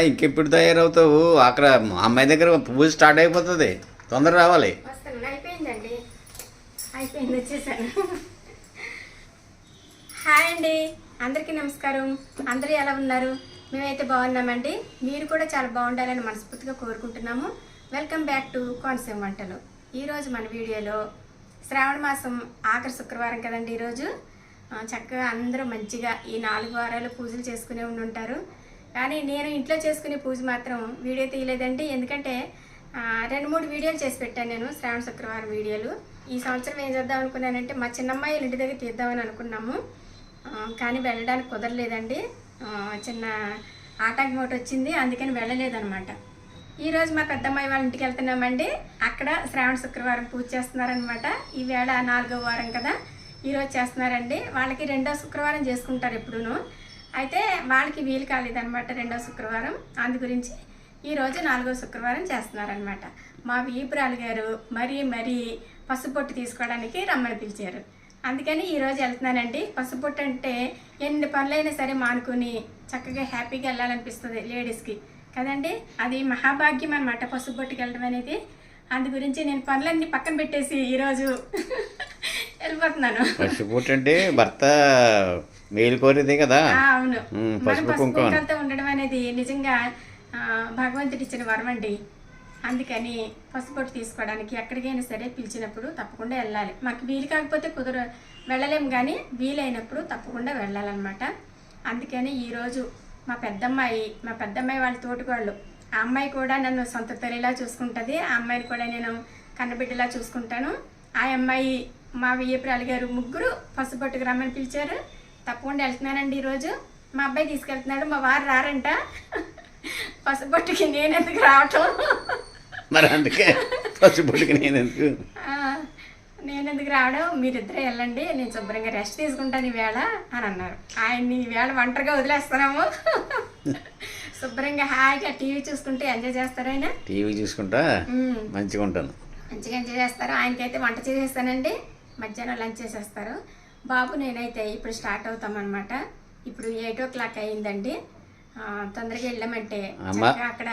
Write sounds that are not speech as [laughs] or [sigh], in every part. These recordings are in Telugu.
ఇంకెప్పుడు తయారవుతావు? అక్కడ మా అమ్మాయి దగ్గర పూజ స్టార్ట్ అయిపోతుంది. తొందర రావాలి. అయిపోయిందండి. అయిపోయింది వచ్చేసాను. హాయ్ అండి. అందరికీ నమస్కారం. అందరూ ఎలా ఉన్నారు? మేమైతే బాగున్నామండి. మీరు కూడా చాలా బాగుండాలని మనస్ఫూర్తిగా కోరుకుంటున్నాము. వెల్కమ్ బ్యాక్ టు కోనసీమ వంటలు ఈరోజు మన వీడియోలో శ్రావణ మాసం ఆఖరి శుక్రవారం కదండి ఈరోజు. చక్కగా అందరూ మంచిగా ఈ నాలుగు వారాలు పూజలు చేసుకునే ఉండి ఉంటారు కానీ నేను ఇంట్లో చేసుకునే పూజ మాత్రం వీడియో తీయలేదండి. ఎందుకంటే రెండు మూడు వీడియోలు చేసి పెట్టాను నేను శ్రావణ శుక్రవారం వీడియోలు. ఈ సంవత్సరం ఏం చేద్దాం అనుకున్నానంటే మా చిన్నమ్మాయి ఇంటి దగ్గర తీద్దామని అనుకున్నాము. కానీ వెళ్ళడానికి కుదరలేదండి. చిన్న ఆటంకం ఒకటి వచ్చింది అందుకని వెళ్ళలేదనమాట ఈరోజు మా పెద్దమ్మాయి వాళ్ళ ఇంటికి వెళ్తున్నామండి. అక్కడ శ్రావణ శుక్రవారం పూజ చేస్తున్నారనమాట ఈ వేళ నాలుగో వారం కదా ఈరోజు చేస్తున్నారండి. వాళ్ళకి రెండో శుక్రవారం చేసుకుంటారు ఎప్పుడూను. అయితే వాళ్ళకి వీలు కాలేదన్నమాట రెండో శుక్రవారం. అందు గురించి ఈరోజు నాలుగో శుక్రవారం చేస్తున్నారనమాట మా వీపురాలు గారు మరీ మరీ పసుపొట్టు తీసుకోవడానికి రమ్మని పిలిచారు. అందుకని ఈరోజు వెళ్తున్నానండి. పసుపొట్టు అంటే ఎన్ని పనులైనా సరే మానుకుని చక్కగా హ్యాపీగా వెళ్ళాలనిపిస్తుంది లేడీస్కి. కదండి? అది మహాభాగ్యం అనమాట పసుపొట్టుకి వెళ్ళడం అనేది. అందు గురించి నేను పనులన్నీ పక్కన పెట్టేసి ఈరోజు [laughs] వెళ్ళిపోతున్నాను. పసుపొట్టు అంటే భర్త మేలు కోరేదే కదా. ఆ, అవును. పసుపు. కుంకాలతో ఉండడం అనేది నిజంగా భగవంతుడి ఇచ్చిన వరం అండి అందుకని పసుపొట్టు తీసుకోవడానికి ఎక్కడికైనా సరే పిలిచినప్పుడు తప్పకుండా వెళ్ళాలి. మాకు వీలు కాకపోతే కుదర వెళ్ళలేము కానీ వీలైనప్పుడు తప్పకుండా వెళ్ళాలన్నమాట. అందుకని ఈరోజు మా పెద్దమ్మాయి మా పెద్దమ్మాయి వాళ్ళ తోటికోళ్ళు ఆ అమ్మాయి కూడా నన్ను సొంత తల్లిలా చూసుకుంటుంది. ఆ అమ్మాయిని కూడా నేను కన్నబిడ్డలా చూసుకుంటాను. ఆ అమ్మాయి మా వియ్యపురాలు గారు ముగ్గురు పసుపొట్టుకు రమ్మని పిలిచారు. తప్పకుండా వెళ్తున్నానండి ఈరోజు. మా అబ్బాయి తీసుకెళ్తున్నాడు మా వారు రారంట. పసుపొట్టుకి నేను ఎందుకు రావటం? మరి అందుకే పసుపుట్టుకి నేను ఎందుకు నేను ఎందుకు రావడం? మీరిద్దరే వెళ్ళండి నేను శుభ్రంగా రెస్ట్ తీసుకుంటాను ఈవేళ అని అన్నారు. ఆయన్ని ఈవేళ ఒంటరిగా వదిలేస్తున్నాము. శుభ్రంగా హాయిగా టీవీ చూసుకుంటే ఎంజాయ్ చేస్తారు ఆయన? టీవీ చూసుకుంటా. మంచిగా ఉంటాను మంచిగా ఎంజాయ్ చేస్తారు. ఆయనకైతే వంట చేసేస్తానండి. మధ్యాహ్నం లంచ్ చేసేస్తారు. బాబు నేనైతే ఇప్పుడు స్టార్ట్ అవుతాం అనమాట ఇప్పుడు ఎయిట్ ఓ క్లాక్ అయిందండి తొందరగా వెళ్ళామంటే అక్కడ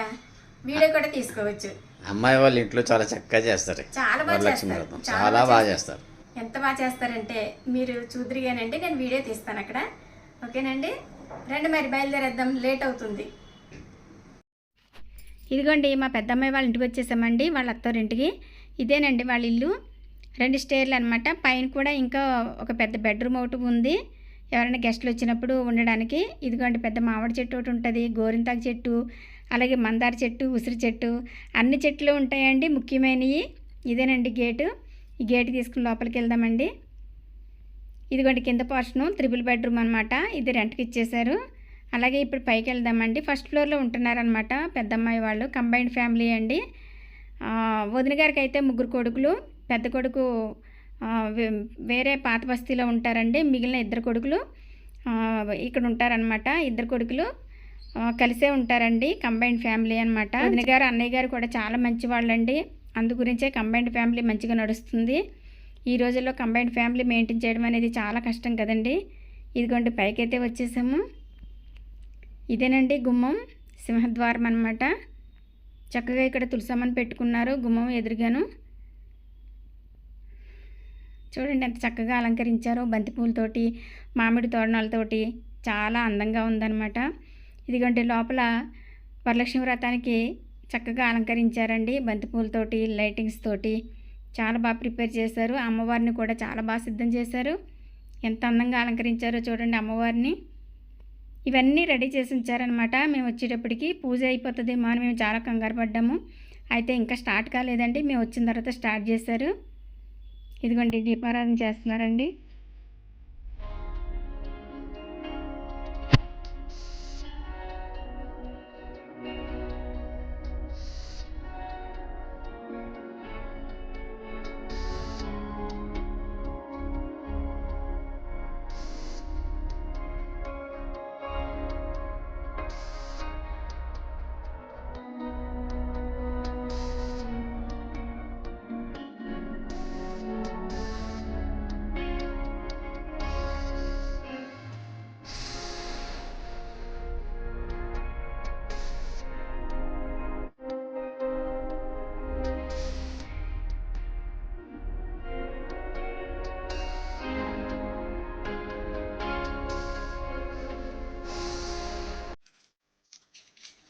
వీడియో కూడా తీసుకోవచ్చు. అమ్మాయి వాళ్ళ ఇంట్లో చాలా చక్కగా చేస్తారు. చాలా బాగా చేస్తారు. చాలా బాగా చేస్తారు. ఎంత బాగా చేస్తారంటే మీరు చూద్దరిగానండి నేను వీడియో తీస్తాను అక్కడ. ఓకేనండి? రండి మరి బయలుదేరేద్దాం. లేట్ అవుతుంది. ఇదిగోండి మా పెద్దమ్మాయి వాళ్ళ ఇంటికి వచ్చేసామండి వాళ్ళ అత్తారింటికి ఇదేనండి వాళ్ళ ఇల్లు. రెండు స్టేర్లు అనమాట పైన కూడా ఇంకా ఒక పెద్ద బెడ్రూమ్ ఒకటి ఉంది. ఎవరైనా గెస్ట్లు వచ్చినప్పుడు ఉండడానికి. ఇదిగోండి పెద్ద మామిడి చెట్టు ఒకటి ఉంటుంది గోరింతాకు చెట్టు అలాగే మందార చెట్టు ఉసిరి చెట్టు అన్ని చెట్లు ఉంటాయండి ముఖ్యమైనవి. ఇదేనండి గేటు. ఈ గేట్ తీసుకుని లోపలికి వెళ్దామండి. ఇదిగోండి కింద పోర్షను త్రిబుల్ బెడ్రూమ్ అనమాట ఇది రెంట్కి ఇచ్చేశారు. అలాగే ఇప్పుడు పైకి వెళ్దామండి. ఫస్ట్ ఫ్లోర్లో ఉంటున్నారనమాట పెద్దమ్మాయి వాళ్ళు కంబైన్డ్ ఫ్యామిలీ అండి. వదిన గారికి అయితే ముగ్గురు కొడుకులు. పెద్ద కొడుకు వే- వేరే పాత బస్తీలో ఉంటారండి. మిగిలిన ఇద్దరు కొడుకులు ఇక్కడ ఉంటారనమాట ఇద్దరు కొడుకులు కలిసే ఉంటారండి. కంబైన్డ్ ఫ్యామిలీ అనమాట వదిన గారు అన్నయ్య గారు కూడా చాలా మంచి వాళ్ళండి అందు గురించే కంబైన్డ్ ఫ్యామిలీ మంచిగా నడుస్తుంది. ఈ రోజుల్లో కంబైన్డ్ ఫ్యామిలీ మెయింటైన్ చేయడం అనేది చాలా కష్టం కదండి. ఇదిగోండి పైకైతే వచ్చేసాము. ఇదేనండి గుమ్మం సింహద్వారం అనమాట చక్కగా ఇక్కడ తులసమ్మని పెట్టుకున్నారు. గుమ్మం ఎదురుగాను. చూడండి ఎంత చక్కగా అలంకరించారో బంతిపూలతోటి మామిడి తోరణాలతోటి. చాలా అందంగా ఉందన్నమాట. ఇదిగోండి లోపల వరలక్ష్మి వ్రతానికి చక్కగా అలంకరించారండి బంతిపూలతోటి లైటింగ్స్ తోటి. చాలా బాగా ప్రిపేర్ చేశారు. అమ్మవారిని కూడా చాలా బాగా సిద్ధం చేశారు. ఎంత అందంగా అలంకరించారో చూడండి అమ్మవారిని. ఇవన్నీ రెడీ చేసి ఉంచారనమాట మేము వచ్చేటప్పటికి పూజ అయిపోతుందేమో అని మేము చాలా కంగారు పడ్డాము. అయితే ఇంకా స్టార్ట్ కాలేదండి. మేము వచ్చిన తర్వాత స్టార్ట్ చేశారు. ఇదిగోండి దీపారాధన చేస్తున్నారండి.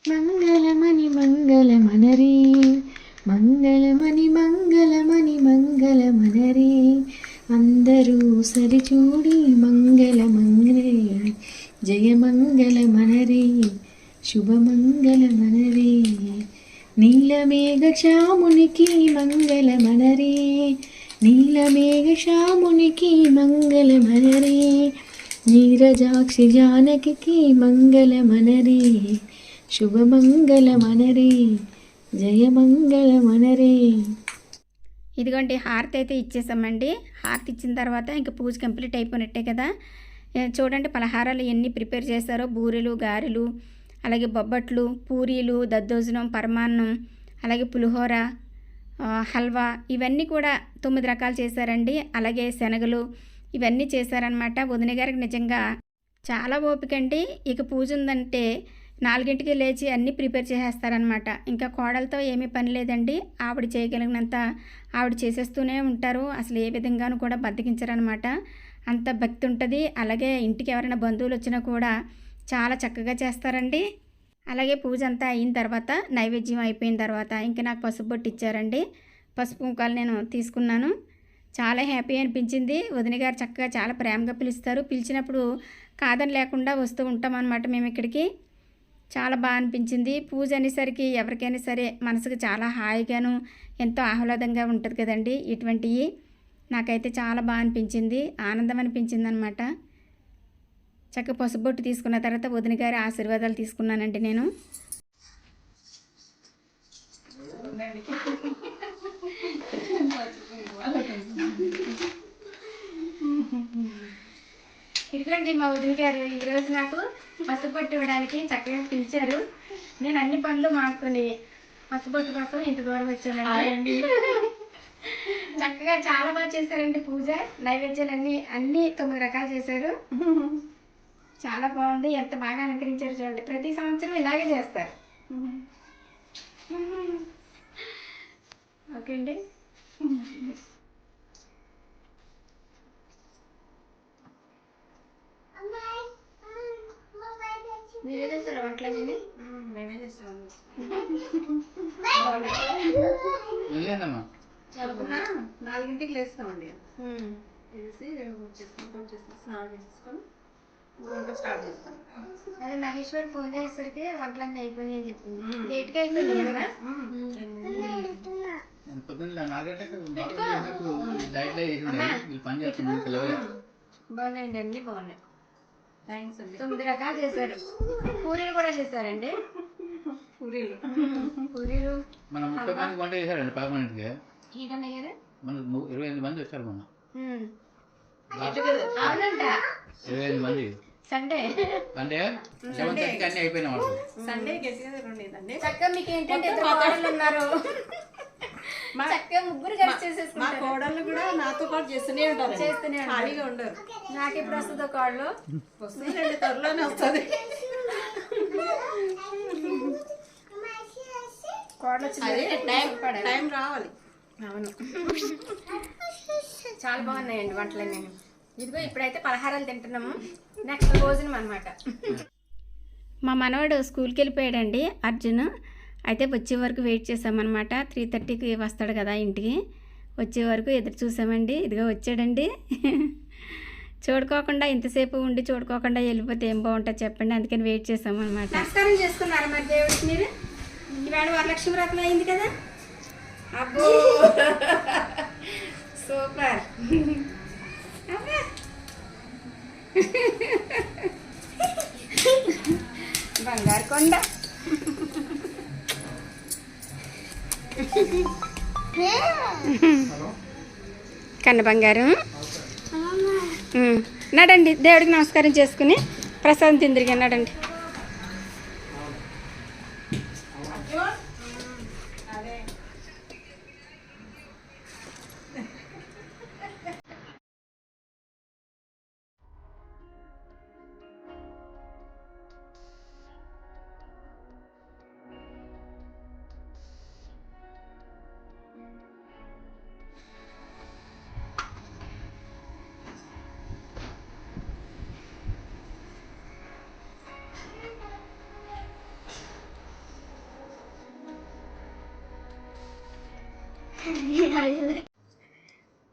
మంగళమణి మంగళమనరే. మంగళమణి మంగళమణి మంగళమనరే. అందరూ సరిచూడి మంగళమంగళే జయమంగళమనరే శుభమంగళమనరే నీలమేఘ శ్యామునికి మంగళమనరే. నీలమేఘ శ్యామునికి మంగళమనరే. నీరజాక్షి జానకి మంగళమనరే. శుభమంగళమనరే జయమంగళమనరే. ఇదిగోండి హారతి అయితే ఇచ్చేసామండి. హారతి ఇచ్చిన తర్వాత ఇంకా పూజ కంప్లీట్ అయిపోయినట్టే కదా. చూడండి పలహారాలు ఎన్ని ప్రిపేర్ చేశారో. బూరెలు గారెలు అలాగే బొబ్బట్లు పూరీలు దద్దోజనం పరమాన్నం అలాగే పులిహోర హల్వా ఇవన్నీ కూడా తొమ్మిది రకాలు చేశారండి. అలాగే శనగలు ఇవన్నీ చేశారనమాట వదిన గారికి నిజంగా చాలా ఓపిక అండి ఇక పూజ ఉందంటే నాలుగింటికి లేచి అన్నీ ప్రిపేర్ చేసేస్తారనమాట ఇంకా కోడలతో ఏమీ పని లేదండి. ఆవిడ చేయగలిగినంత ఆవిడ చేసేస్తూనే ఉంటారు. అసలు ఏ విధంగానూ కూడా బద్దకించరనమాట అంత భక్తి ఉంటుంది. అలాగే ఇంటికి ఎవరైనా బంధువులు వచ్చినా కూడా చాలా చక్కగా చేస్తారండి. అలాగే పూజ అంతా అయిన తర్వాత నైవేద్యం అయిపోయిన తర్వాత ఇంకా నాకు పసుపు బొట్టు ఇచ్చారండి. పసుపు ముఖాలు నేను తీసుకున్నాను. చాలా హ్యాపీ అనిపించింది. వదిన గారు చక్కగా చాలా ప్రేమగా పిలుస్తారు. పిలిచినప్పుడు కాదని లేకుండా వస్తూ ఉంటామన్నమాట మేము ఇక్కడికి చాలా బాగా అనిపించింది. పూజ అనేసరికి ఎవరికైనా సరే మనసుకు చాలా హాయిగాను ఎంతో ఆహ్లాదంగా ఉంటుంది కదండి ఇటువంటివి నాకైతే చాలా బాగా అనిపించింది. ఆనందం అనిపించింది అనమాట చక్క పసుబొట్టు తీసుకున్న తర్వాత వదిన గారి ఆశీర్వాదాలు తీసుకున్నానండి నేను. ఇదిగోండి మా వదిన గారు ఈరోజు నాకు పసుపొట్టు ఇవ్వడానికి చక్కగా పిలిచారు. నేను అన్ని పనులు మానుకొని పసుపొట్టు కోసం ఇంటి దూరం వచ్చానండి. చక్కగా చాలా బాగా చేశారండి పూజ. నైవేద్యాలన్నీ అన్ని తొమ్మిది రకాలు చేశారు. చాలా బాగుంది. ఎంత బాగా అలంకరించారు చూడండి. ప్రతి సంవత్సరం ఇలాగే చేస్తారు. ఓకే అండి. మీరే చేస్తారు వంటలన్నీ మేమే చేస్తాం. వెళ్ళేదమ్మా? నాలుగింటికి లేస్తామండి. లేచి చేసుకుంటూ వచ్చేసి స్నానం చేసుకొని వంట స్టార్ట్ చేస్తాం. అదే మహేశ్వర్ ఫోన్ చేసేసరికి వంటలన్నీ అయిపోయినాయి అని చెప్పింది. లేట్గా అయిపోయింది కదా? బాగున్నాయండి అన్ని బాగున్నాయి. థ్యాంక్స్ అండి. తొమ్మిది రకాలు చేశారు. పూరీలు కూడా చేశారండి. పూరీలు. పూరీలు. మనం ముప్పై మందికి వంట చేశారండి పదకొండింటికి ఏంటన్నయ్య గారు మనకు ము- ఇరవై ఎనిమిది మంది వచ్చారు మొన్న. అవునంట. ఇరవై ఎనిమిది మంది. సండే. అంటే సెవెన్ థర్టీకి అన్నీ అయిపోయినాయి వాళ్ళు సండే గెట్ టుగెదర్ ఉండేదండి. చక్కగా మీకు ఏంటంటే ఉన్నారు? చక్కగా ముగ్గురు కలిసి మా చేసేసుకుంటారు. కోడళ్ళు కూడా నాతో పాటు చేస్తూనే ఉంటారు. చేస్తూనే ఉంటారు. ఖాళీగా ఉండరు. నాకు ఎప్పుడు వస్తుందో కోళ్ళు వస్తుందండి త్వరలోనే వస్తుంది. కోడలు అదే వచ్చింది టైం టైం రావాలి. అవును. చాలా బాగున్నాయండి వంటలన్నీ. ఇదిగో ఇప్పుడైతే పలహారాలు తింటున్నాము. నెక్స్ట్ భోజనం అనమాట మా మనవాడు స్కూల్కి వెళ్ళిపోయాడండి అర్జున్. అయితే వచ్చే వరకు వెయిట్ చేసామన్నమాట. త్రీ థర్టీకి వస్తాడు కదా ఇంటికి. వచ్చే వరకు ఎదురు చూసామండి. ఇదిగో వచ్చాడండి. [laughs] చూడుకోకుండా ఇంతసేపు ఉండి చూడుకోకుండా వెళ్ళిపోతే ఏం బాగుంటుంది చెప్పండి. అందుకని వెయిట్ చేసామన్నమాట. నమస్కారం చేసుకున్నారు మరి దేవుడికి మీరు? ఇవాళ వరలక్ష్మి వ్రతం అయింది కదా? అబ్బో! [laughs] సూపర్. [laughs] బంగారు కొండ. కన్న బంగారం. నడండి దేవుడికి నమస్కారం చేసుకుని ప్రసాదం తిందిరిగా నడండి.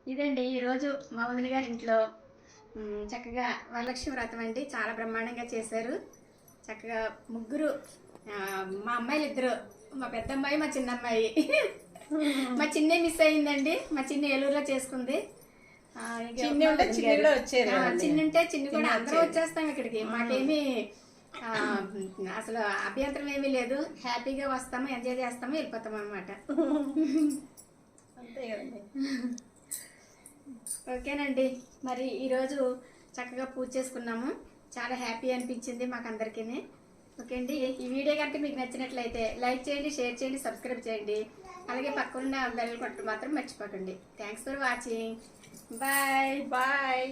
ఇదండి ఈరోజు మా వదిన గారి ఇంట్లో. చక్కగా వరలక్ష్మి వ్రతం అండి. చాలా బ్రహ్మాండంగా చేశారు. చక్కగా ముగ్గురు మా అమ్మాయిలు ఇద్దరు మా పెద్ద అమ్మాయి మా చిన్న అమ్మాయి మా చిన్నే మిస్ అయిందండి. మా చిన్న ఏలూరులో చేసుకుంది. ఇక చిన్ని ఉంటే మా చిన్ని కూడా అందరూ వచ్చేస్తాం ఇక్కడికి. మాకేమీ అసలు అభ్యంతరం ఏమీ లేదు. హ్యాపీగా వస్తాము ఎంజాయ్ చేస్తాము వెళ్ళిపోతాం అనమాట అంతే కదండి. ఓకేనండి. మరి ఈరోజు చక్కగా పూజ చేసుకున్నాము. చాలా హ్యాపీ అనిపించింది మాకు అందరికీ ఓకే అండి ఈ వీడియో కనుక మీకు నచ్చినట్లయితే లైక్ చేయండి షేర్ చేయండి సబ్స్క్రైబ్ చేయండి. అలాగే పక్కన బెల్ కొట్టడం మాత్రం మర్చిపోకండి. Thanks for watching bye bye